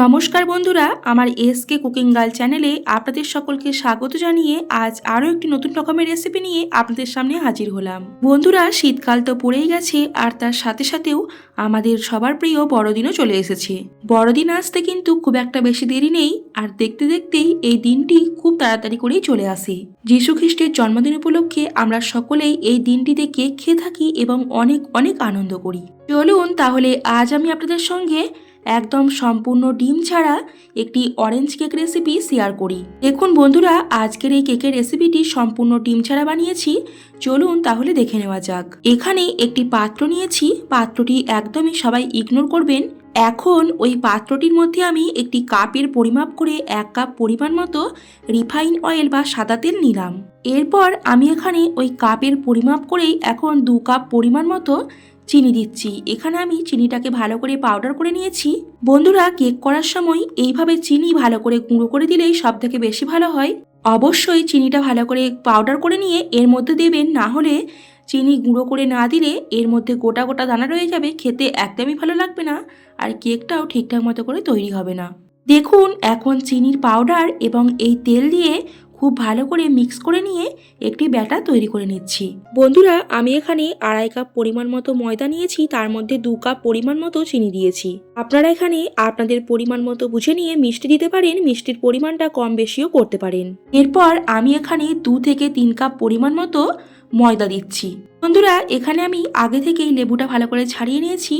নমস্কার বন্ধুরা, আমার এস কে কুকিং গার্ল চ্যানেলে আপনাদের সকলকে স্বাগত জানিয়ে আজ আরও একটি নতুন রকমের রেসিপি নিয়ে আপনাদের সামনে হাজির হলাম। বন্ধুরা, শীতকাল তো পড়েই গেছে আর তার সাথে সাথেও আমাদের সবার প্রিয় বড়দিনও চলে এসেছে। বড়দিন আসতে কিন্তু খুব একটা বেশি দেরি নেই আর দেখতে দেখতেই এই দিনটি খুব তাড়াতাড়ি করেই চলে আসে। যীশু খ্রিস্টের জন্মদিন উপলক্ষে আমরা সকলেই এই দিনটিতে কেক খেয়ে থাকি এবং অনেক অনেক আনন্দ করি। চলুন তাহলে আজ আমি আপনাদের সঙ্গে একদম সম্পূর্ণ ডিম ছাড়া একটি অরেঞ্জ কেক রেসিপি শেয়ার করি। দেখুন বন্ধুরা, আজকের এই কেকের রেসিপিটি সম্পূর্ণ ডিম ছাড়া বানিয়েছি। চলুন তাহলে দেখে নেওয়া যাক। এখানে একটি পাত্র নিয়েছি। পাত্রটি একদমই সবাই ইগনোর করবেন। এখন ওই পাত্রটির মধ্যে আমি একটি কাপের পরিমাপ করে এক কাপ পরিমাণ মতো রিফাইন অয়েল বা সাদা তেল নিলাম। এরপর আমি এখানে ওই কাপের পরিমাপ করেই এখন দু কাপ পরিমাণ মতো চিনি দিচ্ছি। এখানে আমি চিনিটাকে ভালো করে পাউডার করে নিয়েছি। বন্ধুরা কেক করার সময় এইভাবে চিনি ভালো করে গুঁড়ো করে দিলেই সব থেকে বেশি ভালো হয়। অবশ্যই চিনিটা ভালো করে পাউডার করে নিয়ে এর মধ্যে দেবেন, না হলে চিনি গুঁড়ো করে না দিলে এর মধ্যে গোটা গোটা দানা রয়ে যাবে। খেতে একদমই ভালো লাগবে না আর কেকটাও ঠিকঠাক মতো করে তৈরি হবে না। দেখুন, এখন চিনির পাউডার এবং এই তেল দিয়ে খুব ভালো করে মিক্স করে নিয়ে একটি ব্যাটার তৈরি করে নিচ্ছি। বন্ধুরা, আমি এখানে আড়াই কাপ পরিমাণ মতো ময়দা নিয়েছি, তার মধ্যে দু কাপ পরিমাণ মতো চিনি দিয়েছি। আপনারা এখানে আপনাদের পরিমাণ মতো বুঝে নিয়ে মিষ্টি দিতে পারেন, মিষ্টির পরিমাণটা কম বেশিও করতে পারেন। এরপর আমি এখানে দু থেকে তিন কাপ পরিমাণ মতো ময়দা দিচ্ছি। বন্ধুরা, এখানে আমি আগে থেকেই লেবুটা ভালো করে ছাড়িয়ে নিয়েছি।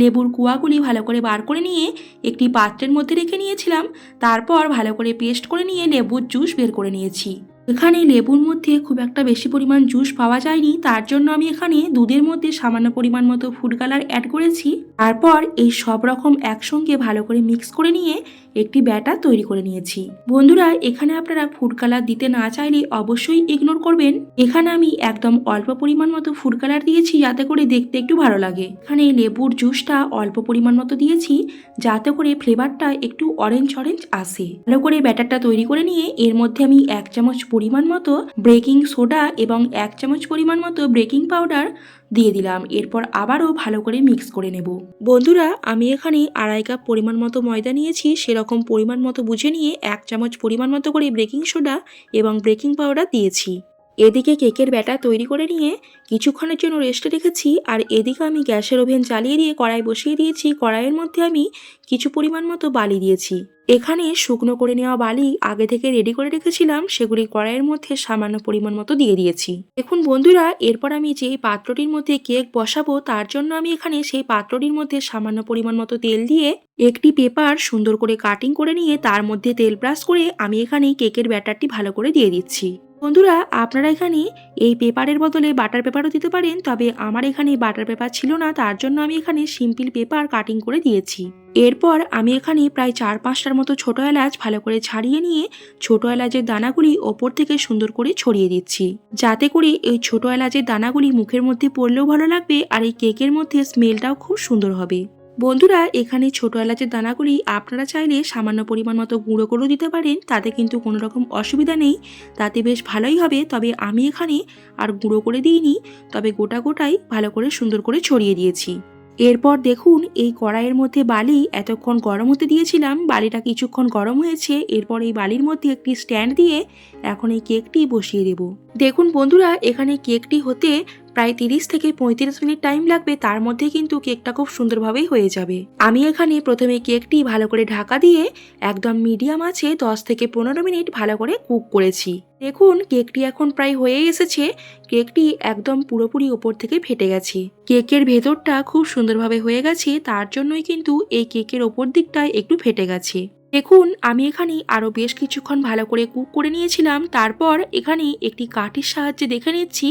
লেবুর কুয়াগুলি ভালো করে বার করে নিয়ে একটি পাত্রের মধ্যে রেখে নিয়েছিলাম। তারপর ভালো করে পেস্ট করে নিয়ে লেবুর জুস বের করে নিয়েছি। এখানে লেবুর মধ্যে খুব একটা বেশি পরিমাণ জুস পাওয়া যায়নি। তার জন্য আমি এখানে দুধের মধ্যে সামান্য পরিমাণ মতো ফুড কালার অ্যাড করেছি। তারপর এই সব রকম একসঙ্গে ভালো করে মিক্স করে নিয়ে একটি ব্যাটার তৈরি করে নিয়েছি। বন্ধুরা, এখানে আপনারা ফুড কালার দিতে না চাইলে অবশ্যই ইগনোর করবেন। এখানে আমি একদম অল্প পরিমাণ মতো ফুড কালার দিয়েছি যাতে করে দেখতে একটু ভালো লাগে। এখানে লেবুর জুসটা অল্প পরিমাণ মতো দিয়েছি যাতে করে ফ্লেভারটা একটু অরেঞ্জ অরেঞ্জ আসে। ভালো করে ব্যাটারটা তৈরি করে নিয়ে এর মধ্যে আমি এক চামচ পরিমাণ মতো ব্রেকিং সোডা এবং এক চামচ পরিমাণ মতো ব্রেকিং পাউডার দিয়ে দিলাম। এরপর আবারও ভালো করে মিক্স করে নেব। বন্ধুরা, আমি এখানে আড়াই কাপ পরিমাণ মতো ময়দা নিয়েছি, সেরকম পরিমাণ মতো বুঝে নিয়ে এক চামচ পরিমাণ মতো করে বেকিং সোডা এবং বেকিং পাউডার দিয়েছি। এদিকে কেকের ব্যাটার তৈরি করে নিয়ে কিছুক্ষণের জন্য রেস্টে রেখেছি আর এদিকে আমি গ্যাসের ওভেন চালিয়ে দিয়ে কড়াই বসিয়ে দিয়েছি। কড়াইয়ের মধ্যে আমি কিছু পরিমাণ মতো বালি দিয়েছি। এখানে শুকনো করে নেওয়া বালি আগে থেকে রেডি করে রেখেছিলাম, সেগুলি কড়াইয়ের মধ্যে সামান্য পরিমাণ মতো দিয়ে দিয়েছি। দেখুন বন্ধুরা, এরপর আমি যে পাত্রটির মধ্যে কেক বসাবো, তার জন্য আমি এখানে সেই পাত্রটির মধ্যে সামান্য পরিমাণ মতো তেল দিয়ে একটি পেপার সুন্দর করে কাটিং করে নিয়ে তার মধ্যে তেল ব্রাশ করে আমি এখানে কেকের ব্যাটারটি ভালো করে দিয়ে দিচ্ছি। বন্ধুরা, আপনারা এখানে এই পেপারের বদলে বাটার পেপারও দিতে পারেন, তবে আমার এখানে বাটার পেপার ছিল না, তার জন্য আমি এখানে সিম্পল পেপার কাটিং করে দিয়েছি। এরপর আমি এখানে প্রায় চার পাঁচটার মতো ছোট এলাচ ভালো করে ছাড়িয়ে নিয়ে ছোট এলাচের দানাগুলি ওপর থেকে সুন্দর করে ছড়িয়ে দিচ্ছি। যাতে করে এই ছোট এলাচের দানাগুলি মুখের মধ্যে পড়লেও ভালো লাগবে আর এই কেকের মধ্যে স্মেলটাও খুব সুন্দর হবে। বন্ধুরা, এখানে ছোট এলাচের দানাগুলি আপনারা চাইলে সামান্য পরিমাণ মতো গুঁড়ো করেও দিতে পারেন, তাতে কিন্তু কোনো রকম অসুবিধা নেই। তাতে বেশ ভালোই হবে, তবে আমি এখানে আর গুঁড়ো করে দিইনি, তবে গোটা গোটাই ভালো করে সুন্দর করে ছড়িয়ে দিয়েছি। এরপর দেখুন, এই কড়াইয়ের মধ্যে বালি এতক্ষণ গরম হতে দিয়েছিলাম, বালিটা কিছুক্ষণ গরম হয়েছে, এরপর এই বালির মধ্যে একটি স্ট্যান্ড দিয়ে এখন এই কেকটি বসিয়ে দেব। দেখুন বন্ধুরা, এখানে কেকটি হতে প্রায় তিরিশ থেকে পঁয়ত্রিশ মিনিট টাইম লাগবে, তার মধ্যে কিন্তু কেকটা খুব সুন্দরভাবেই হয়ে যাবে। আমি এখানে প্রথমে কেকটি ভালো করে ঢাকা দিয়ে একদম মিডিয়াম আছে দশ থেকে পনেরো মিনিট ভালো করে কুক করেছি। দেখুন, কেকটি এখন প্রায় হয়ে এসেছে, কেকটি একদম পুরোপুরি ওপর থেকে ফেটে গেছে। কেকের ভেতরটা খুব সুন্দরভাবে হয়ে গেছে, তার জন্যই কিন্তু এই কেকের ওপর দিকটা একটু ফেটে গেছে। দেখুন, আমি এখানে আরও বেশ কিছুক্ষণ ভালো করে কুক করে নিয়েছিলাম। তারপর এখানে একটি কাঠির সাহায্যে দেখে নিচ্ছি।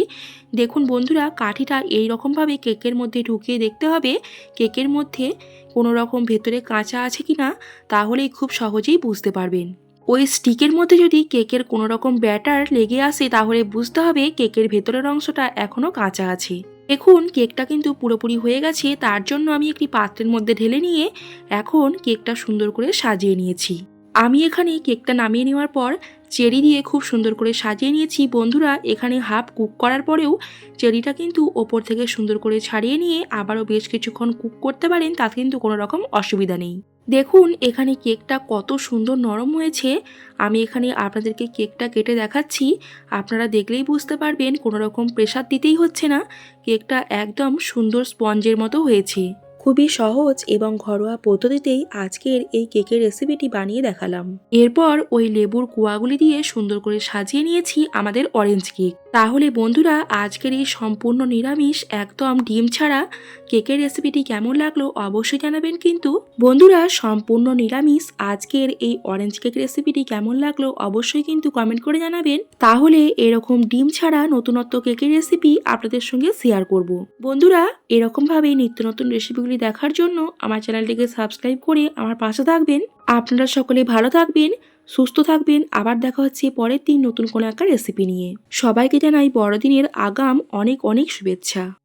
দেখুন বন্ধুরা, কাঠিটা এই রকমভাবে কেকের মধ্যে ঢুকিয়ে দেখতে হবে। কেকের মধ্যে কোনো রকম ভেতরে কাঁচা আছে কি না তাহলেই খুব সহজেই বুঝতে পারবেন। ওই স্টিকের মধ্যে যদি কেকের কোনো রকম ব্যাটার লেগে আসে, তাহলে বুঝতে হবে কেকের ভেতরের অংশটা এখনও কাঁচা আছে। দেখুন, কেকটা কিন্তু পুরোপুরি হয়ে গেছে, তার জন্য আমি একটি পাত্রের মধ্যে ঢেলে নিয়ে এখন কেকটা সুন্দর করে সাজিয়ে নিয়েছি। আমি এখানে কেকটা নামিয়ে নেওয়ার পর চেরি দিয়ে খুব সুন্দর করে সাজিয়ে নিয়েছি। বন্ধুরা, এখানে হাফ কুক করার পরেও চেরিটা কিন্তু ওপর থেকে সুন্দর করে ছাড়িয়ে নিয়ে আবারও বেশ কিছুক্ষণ কুক করতে পারেন, তাতে কিন্তু কোনো রকম অসুবিধা নেই। দেখুন, এখানে কেকটা কত সুন্দর নরম হয়েছে। আমি এখানে আপনাদেরকে কেকটা কেটে দেখাচ্ছি। আপনারা দেখলেই বুঝতে পারবেন, কোনো রকম প্রেশার দিতেই হচ্ছে না। কেকটা একদম সুন্দর স্পঞ্জের মতো হয়েছে। খুবই সহজ এবং ঘরোয়া পদ্ধতিতেই আজকের এই কেকের রেসিপিটি বানিয়ে দেখালাম। এরপর ওই লেবুর কুয়াগুলি দিয়ে সুন্দর করে সাজিয়ে নিয়েছি আমাদের অরেঞ্জ কেক তাহলে বন্ধুরা, আজকের এই সম্পূর্ণ নিরামিষ একদম ডিম ছাড়া কেকের রেসিপিটি কেমন লাগল অবশ্যই জানাবেন কিন্তু। বন্ধুরা, সম্পূর্ণ নিরামিষ আজকের এই অরেঞ্জ কেক রেসিপিটি কেমন লাগল অবশ্যই কিন্তু কমেন্ট করে জানাবেন। তাহলে এরকম ডিম ছাড়া নতুনত্ব কেকের রেসিপি আপনাদের সঙ্গে শেয়ার করব। বন্ধুরা এরকমভাবে নিত্য নতুন রেসিপিগুলি দেখার জন্য আমার চ্যানেলটিকে সাবস্ক্রাইব করে আমার পাশে থাকবেন। আপনারা সকলে ভালো থাকবেন, সুস্থ থাকবেন। আবার দেখা হচ্ছে পরের দিন নতুন কোনো একটা রেসিপি নিয়ে। সবাইকে জানাই বড়দিনের আগাম অনেক অনেক শুভেচ্ছা।